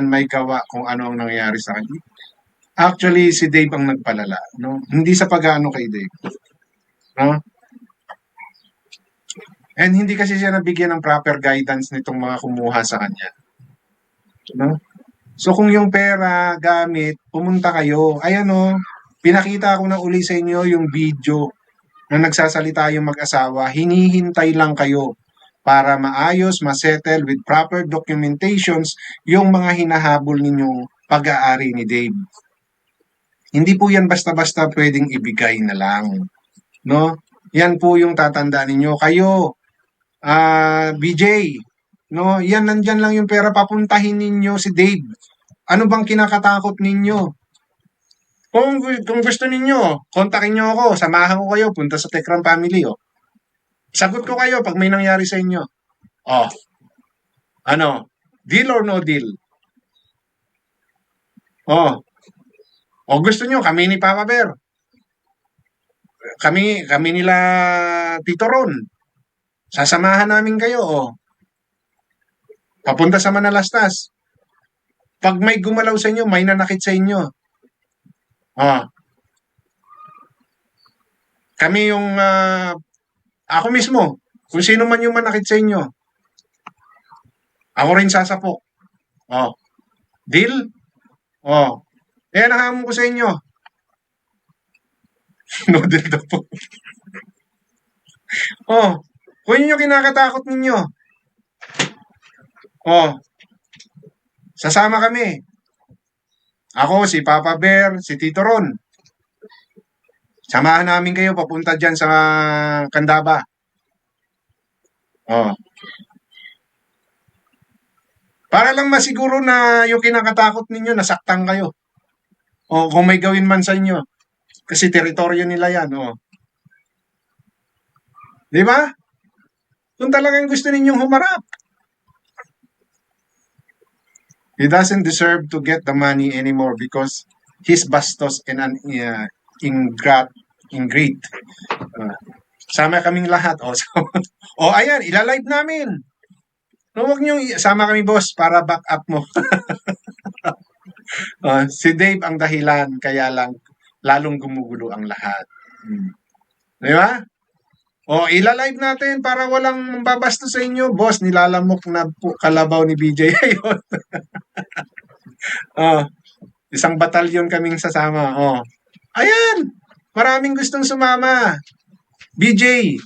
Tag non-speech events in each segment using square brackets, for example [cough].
may gawa kung ano ang nangyayari sa kanya. Actually, si Dave ang nagpalala, no? Hindi sa pag-ano kay Dave. No? And hindi kasi siya nabigyan ng proper guidance nitong mga kumuha sa kanya. No? So kung yung pera, gamit, pumunta kayo. Ayan o, pinakita ko na uli sa inyo yung video na nagsasalita yung mag-asawa. Hinihintay lang kayo para maayos, masettle with proper documentations yung mga hinahabol ninyong pag-aari ni Dave. Hindi po yan basta-basta pwedeng ibigay na lang. No? Yan po yung tatandaan ninyo. Kayo, ah BJ, no? Yan nandyan lang yung pera papuntahin ninyo si Dave. Ano bang kinakatakot ninyo? Kung, kung gusto ninyo, kontakin nyo ako, samahan ko kayo, punta sa Tekram Family, oh. Sagot ko kayo pag may nangyari sa inyo. Oh. Ano? Deal or no deal? Oh. O gusto nyo, kami ni Papa Bear. Kami, kami nila Tito Ron. Sasamahan namin kayo, oh. Papunta sa Manalastas. Pag may gumalaw sa inyo, may nanakit sa inyo. Oh. Kami yung, ah, ako mismo, kung sino man yung manakit sa inyo, ako rin sasapok. Oh. Deal? Oh. Eh, nahamon ko sa inyo. [laughs] no deal daw po. [laughs] oh. Kung yun yung kinakatakot ninyo. Oh. Sasama kami. Ako, si Papa Bear, si Tito Ron. Samahan namin kayo papunta dyan sa Kandaba. Oh. Para lang masiguro na yung kinakatakot ninyo, nasaktan kayo. O kung may gawin man sa inyo. Kasi teritoryo nila yan. O. Di ba? Kung talagang gusto ninyong humarap. He doesn't deserve to get the money anymore because he's bastos and an uh, ingrat, ingrate. Uh, sama kaming lahat. O, [laughs] so, o ayan, ilalive namin. No, wag niyo sama kami boss para back up mo. [laughs] Ah, si Dave ang dahilan kaya lang lalong gumugulo ang lahat. Hmm. Di ba? O ilalive natin para walang babasto sa inyo. Boss, nilalamok na po kalabaw ni BJ yun. oh, isang batalyon kaming sasama. Oh. Ayan! Maraming gustong sumama. BJ,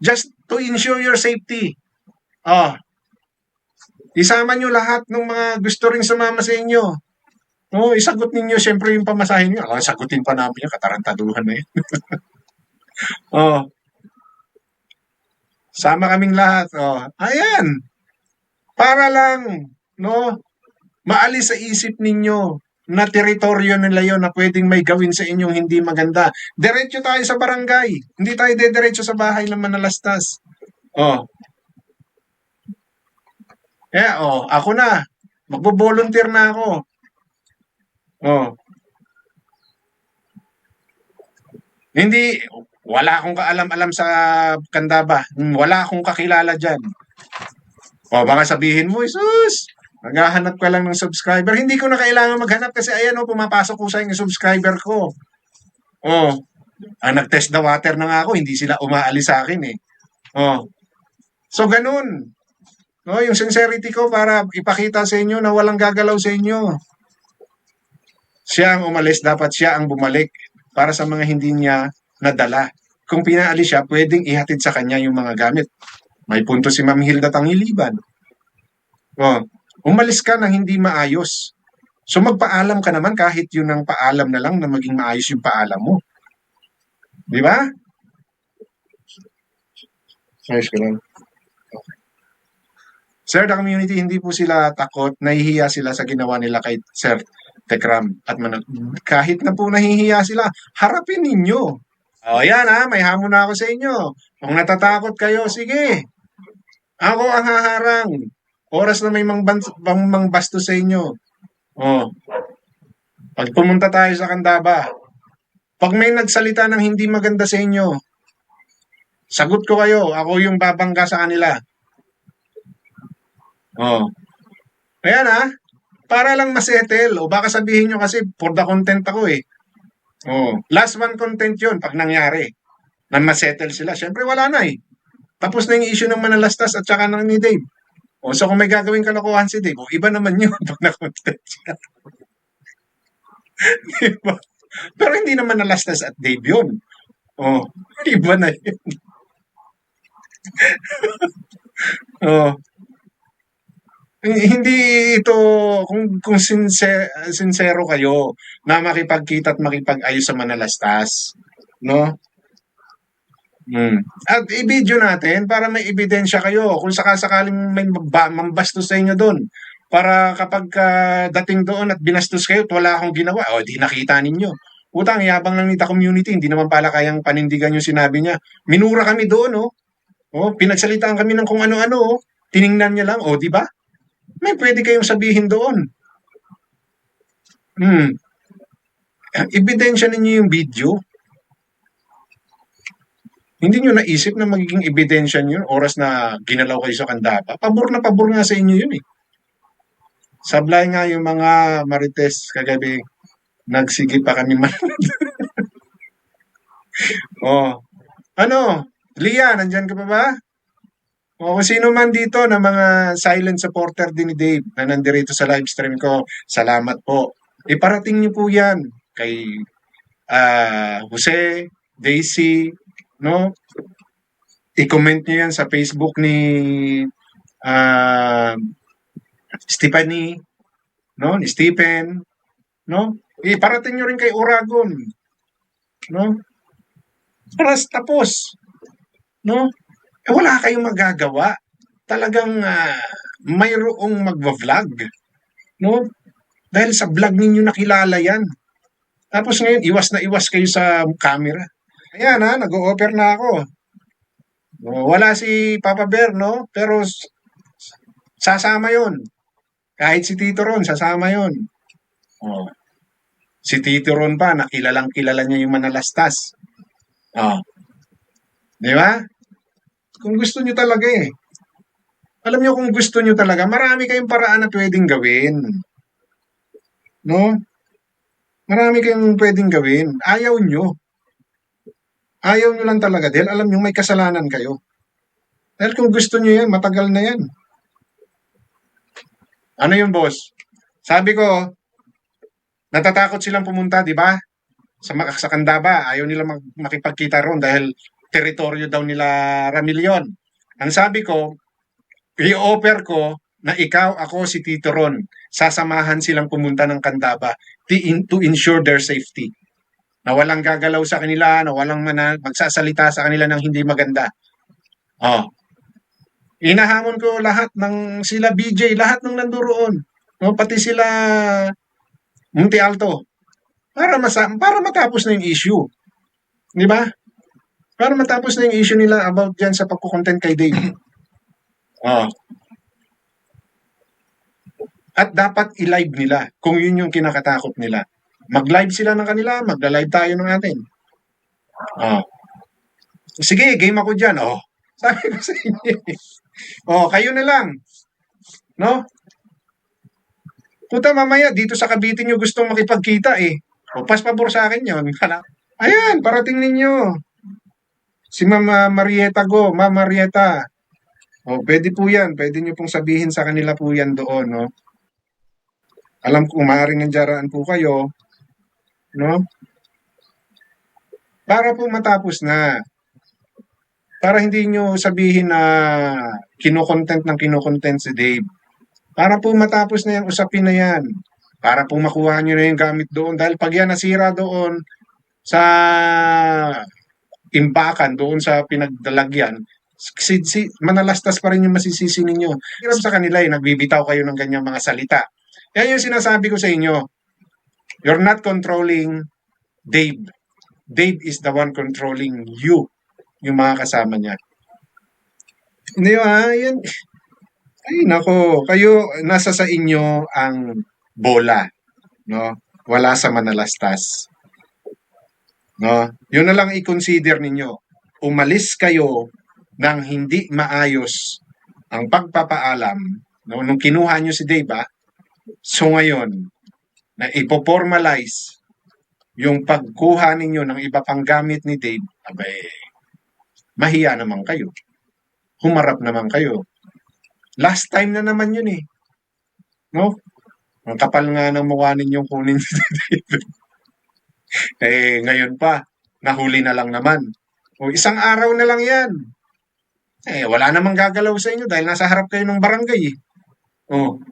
just to ensure your safety. Oh, Isama nyo lahat ng mga gusto ring sumama sa inyo. Oo, isagot ninyo siyempre yung pamasahin nyo. Oh, sagutin pa namin yung katarantaduhan na yun. [laughs] oh. Sama kaming lahat. Oh. Ayan. Para lang, no, maalis sa isip ninyo na teritoryo nila yon na pwedeng may gawin sa inyong hindi maganda. Diretso tayo sa barangay. Hindi tayo dediretso sa bahay ng manalastas. Oh, eh, oh, ako na. Magbo-volunteer na ako. Oh. Hindi, wala akong kaalam-alam sa Kandaba. Wala akong kakilala dyan. O, baka sabihin mo, sus, naghahanap ka lang ng subscriber. Hindi ko na kailangan maghanap kasi ayan o, pumapasok ko sa yung subscriber ko. Oh, ang nag-test the water na nga ako, hindi sila umaalis sa akin eh. Oh. So, ganun. No, yung sincerity ko para ipakita sa inyo na walang gagalaw sa inyo. Siya ang umalis, dapat siya ang bumalik para sa mga hindi niya nadala. Kung pinaalis siya, pwedeng ihatid sa kanya yung mga gamit. May punto si Ma'am Hilda Tangiliban. Oh, umalis ka nang hindi maayos. So magpaalam ka naman kahit yun ang paalam na lang na maging maayos yung paalam mo. Di ba? Ayos ko lang. Okay. Sir, the community, hindi po sila takot, nahihiya sila sa ginawa nila kay Sir Tekram. At man, kahit na po nahihiya sila, harapin ninyo. O yan ha, may hamon na ako sa inyo. Kung natatakot kayo, sige. Ako ang haharang. Oras na may mang, mang, mang basto sa inyo. O, pag pumunta tayo sa Kandaba, pag may nagsalita ng hindi maganda sa inyo, sagot ko kayo, ako yung babangga sa kanila. Oh. Ayan ha. Para lang masettle. O baka sabihin nyo kasi for the content ako eh. Oh, last one content yun pag nangyari. Na masettle sila. Siyempre wala na eh. Tapos na yung issue ng manalastas at saka ng ni Dave. O so kung may gagawin kalokohan si Dave, o iba naman yun [laughs] pag na-content siya. [laughs] diba? Pero hindi naman nalastas at Dave yun. Oh, [laughs] iba na yun. oh. Hindi ito kung kung sinse, sincero kayo na makipagkita at makipag-ayos sa manalastas, no? Hmm. At i-video natin para may ebidensya kayo kung sakasakaling may maba, mambastos sa inyo doon. Para kapag uh, dating doon at binastos kayo at wala akong ginawa, o di nakita ninyo. Utang, yabang lang nita community, hindi naman pala kayang panindigan yung sinabi niya. Minura kami doon, oh. Oh, pinagsalitaan kami ng kung ano-ano, oh. Tiningnan niya lang, oh, di ba? May pwede kayong sabihin doon. Hmm. Ebidensya ninyo yung video. Hindi nyo naisip na magiging ebidensya nyo oras na ginalaw kayo sa kandapa. Pabor na pabor nga sa inyo yun eh. Sablay nga yung mga marites kagabi, nagsige pa kami man. [laughs] oh. Ano? Lia, nandyan ka pa ba? O kung sino man dito na mga silent supporter din ni Dave na nandirito sa live stream ko, salamat po. Iparating niyo po yan kay uh, Jose, Daisy, no? I-comment niyo yan sa Facebook ni uh, Stephanie, no? Ni Stephen, no? Iparating niyo rin kay Oragon, no? Para tapos, no? Eh, wala kayong magagawa. Talagang uh, mayroong magva-vlog, no? Dahil sa vlog ninyo nakilala yan. Tapos ngayon, iwas na iwas kayo sa camera. Ayan ha, nag-o-offer na ako. Wala si Papa Bear, no? Pero sasama yon. Kahit si Tito Ron, sasama yon. Oh. Si Tito Ron pa, nakilalang kilala niya yung manalastas. Oh. Di ba? Kung gusto niyo talaga eh. Alam niyo kung gusto niyo talaga, marami kayong paraan na pwedeng gawin. No? Marami kayong pwedeng gawin. Ayaw nyo. Ayaw nyo lang talaga dahil alam nyo may kasalanan kayo. Dahil kung gusto nyo yan, matagal na yan. Ano yung boss? Sabi ko, natatakot silang pumunta, di ba? Sa, sa Candaba, ayaw nila makipagkita ron dahil teritoryo daw nila Ramilyon. Ang sabi ko, i-offer ko na ikaw, ako, si Tito Ron, sasamahan silang pumunta ng Candaba to, in, to ensure their safety na walang gagalaw sa kanila, na walang mana, magsasalita sa kanila ng hindi maganda. Oh. Inahamon ko lahat ng sila BJ, lahat ng nandoon. No, pati sila Munti Alto. Para masa para matapos na yung issue. 'Di ba? Para matapos na yung issue nila about diyan sa pagko-content kay Dave. Oh. At dapat i-live nila kung yun yung kinakatakot nila. Mag-live sila ng kanila, magla-live tayo ng atin. Oh. Sige, game ako dyan. Oh. [laughs] Sabi ko sa inyo. oh, kayo na lang. No? Puta mamaya, dito sa Cavite nyo gustong makipagkita eh. O, pas pabor sa akin yun. [laughs] Ayan, parating ninyo. Si Mama Marieta Go, Mama Marieta. O, pwede po yan. Pwede nyo pong sabihin sa kanila po yan doon, no? Alam ko, maaaring nandiyaraan po kayo no? Para po matapos na. Para hindi nyo sabihin na kinokontent ng kinokontent si Dave. Para po matapos na yung usapin na yan. Para po makuha nyo na yung gamit doon. Dahil pag yan nasira doon sa imbakan, doon sa pinagdalagyan, si, si, manalastas pa rin yung masisisi ninyo. Hirap sa kanila eh, nagbibitaw kayo ng ganyang mga salita. Yan yung sinasabi ko sa inyo. You're not controlling Dave. Dave is the one controlling you, yung mga kasama niya. Hindi ah, yan. Ay, nako, kayo, nasa sa inyo ang bola. No? Wala sa manalastas. No? Yun na lang i-consider ninyo. Umalis kayo ng hindi maayos ang pagpapaalam. No? Nung kinuha nyo si Dave, ah, So ngayon, na ipoformalize yung pagkuha ninyo ng iba pang gamit ni Dave, abay, mahiya naman kayo. Humarap naman kayo. Last time na naman yun eh. No? Ang kapal nga ng mukha ninyong kunin si [laughs] Dave. eh, ngayon pa, nahuli na lang naman. O isang araw na lang yan. Eh, wala namang gagalaw sa inyo dahil nasa harap kayo ng barangay eh. Oh.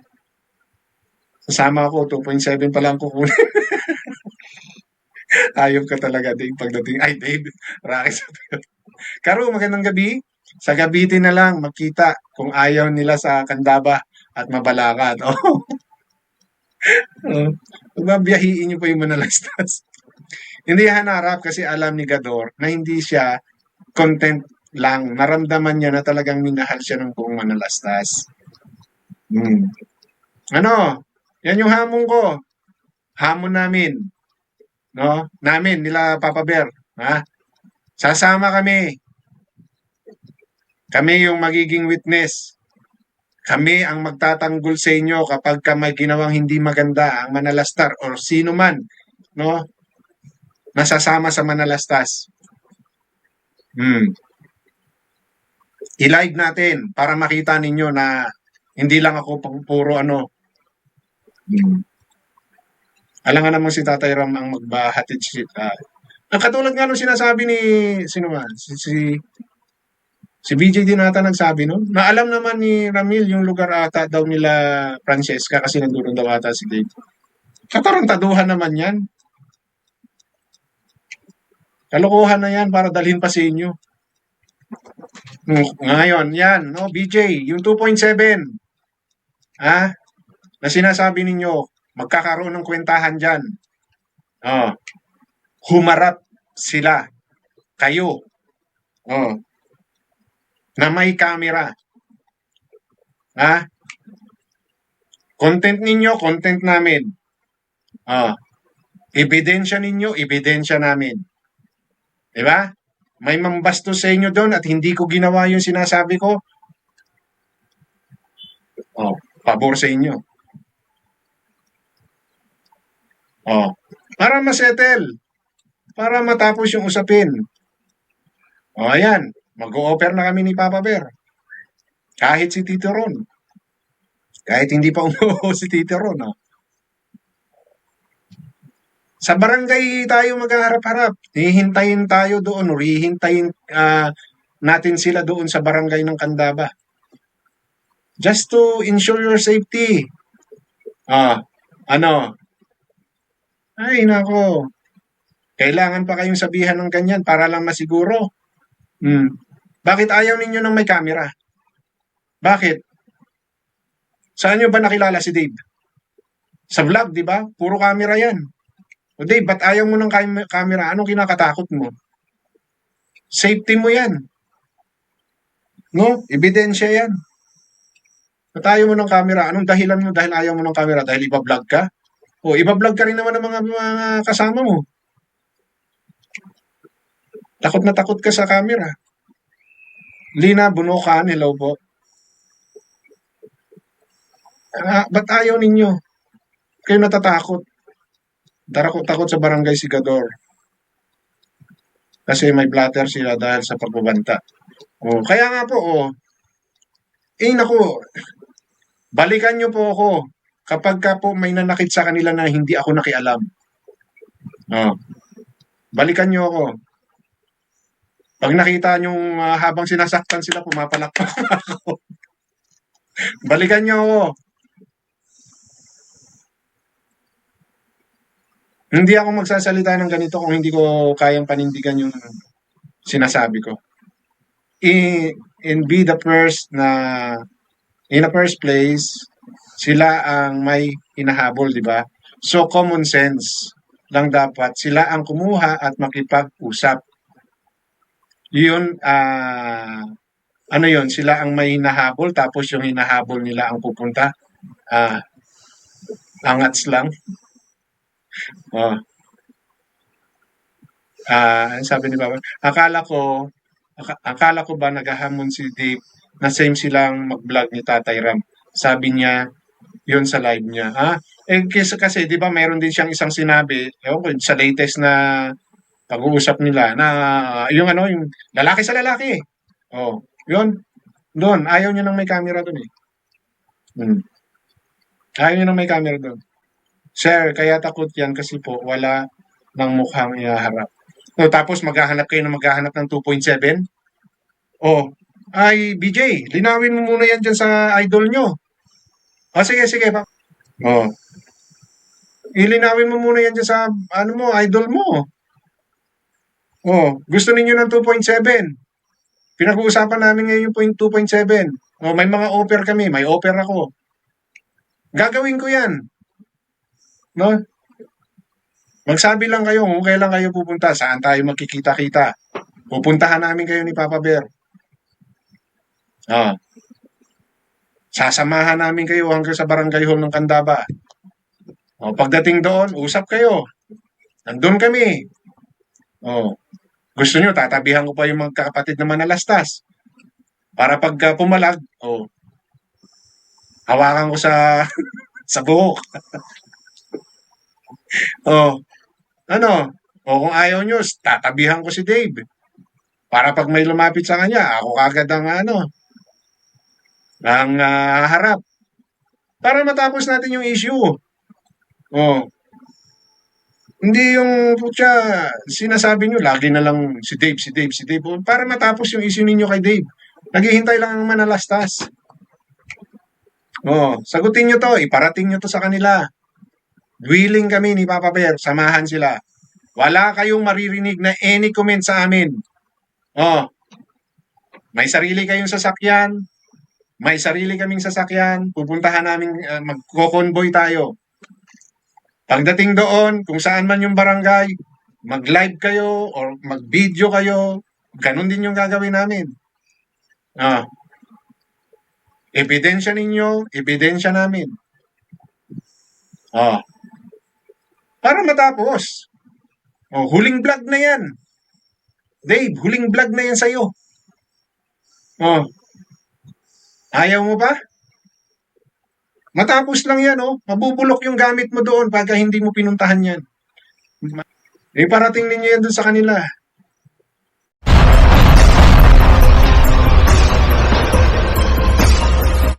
Kasama ako, 2.7 pa lang kukunin. [laughs] Ayop ka talaga, Dave, pagdating. Ay, Dave, Rocky ko. Karo, magandang gabi. Sa Cavite na lang, makita kung ayaw nila sa Candaba at Mabalacat. Oh. oh. Niyo pa yung Manalastas. [laughs] hindi hanarap kasi alam ni Gador na hindi siya content lang. Naramdaman niya na talagang minahal siya ng buong Manalastas. Hmm. Ano? Yan yung hamon ko. Hamon namin. No? Namin, nila Papa Bear. Ha? Sasama kami. Kami yung magiging witness. Kami ang magtatanggol sa inyo kapag ka may ginawang hindi maganda ang manalastar or sino man, no? Nasasama sa manalastas. Hmm. I-live natin para makita ninyo na hindi lang ako puro ano. Hmm. Alam nga naman si Tatay Ram ang magbahatid si uh, ang katulad nga nung sinasabi ni sino man, si, si Si BJ din ata nagsabi no? Na alam naman ni Ramil yung lugar ata daw nila Francesca kasi nandun daw ata si Dave. Katarantaduhan naman yan. Kalokohan na yan para dalhin pa sa inyo. Ngayon, yan, no, BJ, yung 2.7, ha, na sinasabi ninyo, magkakaroon ng kwentahan dyan. Oh, humarap sila, kayo, oh, na may camera. Ha? Content ninyo, content namin. Ah. Ebidensya ninyo, ebidensya namin. 'Di ba? May mambastos sa inyo doon at hindi ko ginawa yung sinasabi ko. Oh, pabor sa inyo. Oh, para masettle. Para matapos yung usapin. Oh, ayan. Mag-o-offer na kami ni Papa Bear. Kahit si Tito Ron. Kahit hindi pa [laughs] umuho si Tito Ron. Oh. Sa barangay tayo maghaharap-harap. Hihintayin tayo doon. Hihintayin uh, natin sila doon sa barangay ng Kandaba. Just to ensure your safety. Ah, ano? Ay, nako. Kailangan pa kayong sabihan ng ganyan para lang masiguro. Hmm. Bakit ayaw ninyo ng may camera? Bakit? Saan nyo ba nakilala si Dave? Sa vlog, di ba? Puro camera yan. O Dave, ba't ayaw mo ng camera? Anong kinakatakot mo? Safety mo yan. No? Ebidensya yan. Ba't ayaw mo ng camera? Anong dahilan mo dahil ayaw mo ng camera? Dahil iba-vlog ka? O, iba-vlog ka rin naman ng mga, mga kasama mo. Takot na takot ka sa camera. Lina Bunukan, hello po. Ah, ba't ayaw ninyo? Kayo natatakot. Tarakot-takot sa barangay Sigador. Kasi may blatter sila dahil sa pagbabanta. Oh, kaya nga po, oh. Eh, naku, balikan nyo po ako kapag ka po may nanakit sa kanila na hindi ako nakialam. Oh. Balikan nyo ako. Pag nakita nyo uh, habang sinasaktan sila, pumapalakpak [laughs] ako. Balikan nyo ako. Hindi ako magsasalita ng ganito kung hindi ko kayang panindigan yung sinasabi ko. In, in be the first na in the first place, sila ang may hinahabol, di ba? So common sense lang dapat sila ang kumuha at makipag-usap yun, ah, ano yun, sila ang may hinahabol, tapos yung hinahabol nila ang pupunta. Ah, angats lang. Oh. Ah, sabi ni Papa, akala ko, akala ko ba naghahamon si Dave na same silang mag-vlog ni Tatay Ram. Sabi niya, yun sa live niya. Ha? Eh, kasi, kasi di ba mayroon din siyang isang sinabi, ewan ko, sa latest na pag-uusap nila na yung ano, yung lalaki sa lalaki. Oh, yun. Doon, ayaw niya nang may camera doon eh. Hmm. Ayaw niya nang may camera doon. Sir, kaya takot yan kasi po wala ng mukhang ihaharap. O, tapos maghahanap kayo ng maghahanap ng 2.7? Oh, ay BJ, linawin mo muna yan dyan sa idol nyo. O sige, sige. Pa. Oh. Ilinawin mo muna yan dyan sa ano mo, idol mo. Oh, gusto ninyo ng 2.7. Pinag-uusapan namin ngayon yung point 2.7. Oh, may mga offer kami, may offer ako. Gagawin ko 'yan. No? Magsabi lang kayo kung kailan kayo pupunta, saan tayo magkikita-kita. Pupuntahan namin kayo ni Papa Bear. Ah. Sasamahan namin kayo hanggang sa barangay hall ng Candaba. O, pagdating doon, usap kayo. Nandun kami. Oh. Gusto nyo, tatabihan ko pa yung magkakapatid na manalastas. Para pagka pumalag, oh, hawakan ko sa [laughs] sa buhok. [laughs] oh, ano? O kung ayaw nyo, tatabihan ko si Dave. Para pag may lumapit sa kanya, ako kagad ang ano, ang ah, harap. Para matapos natin yung issue. Oh. Hindi yung putya, sinasabi nyo, lagi na lang si Dave, si Dave, si Dave. Oh, Para matapos yung issue ninyo kay Dave. Naghihintay lang ang manalastas. Oh, sagutin nyo to, iparating nyo to sa kanila. Willing kami ni Papa Bear, samahan sila. Wala kayong maririnig na any comment sa amin. Oh, may sarili kayong sasakyan, may sarili kaming sasakyan, pupuntahan namin, uh, magko-convoy tayo. Pagdating doon, kung saan man yung barangay, mag-live kayo or mag-video kayo, ganun din yung gagawin namin. Ah. Ebidensya ninyo, ebidensya namin. Ah. Para matapos. Oh, huling vlog na yan. Dave, huling vlog na yan sa'yo. Oh. Ayaw mo ba? Matapos lang yan, oh. Mabubulok yung gamit mo doon pagka hindi mo pinuntahan yan. Eh, parating ninyo yan doon sa kanila.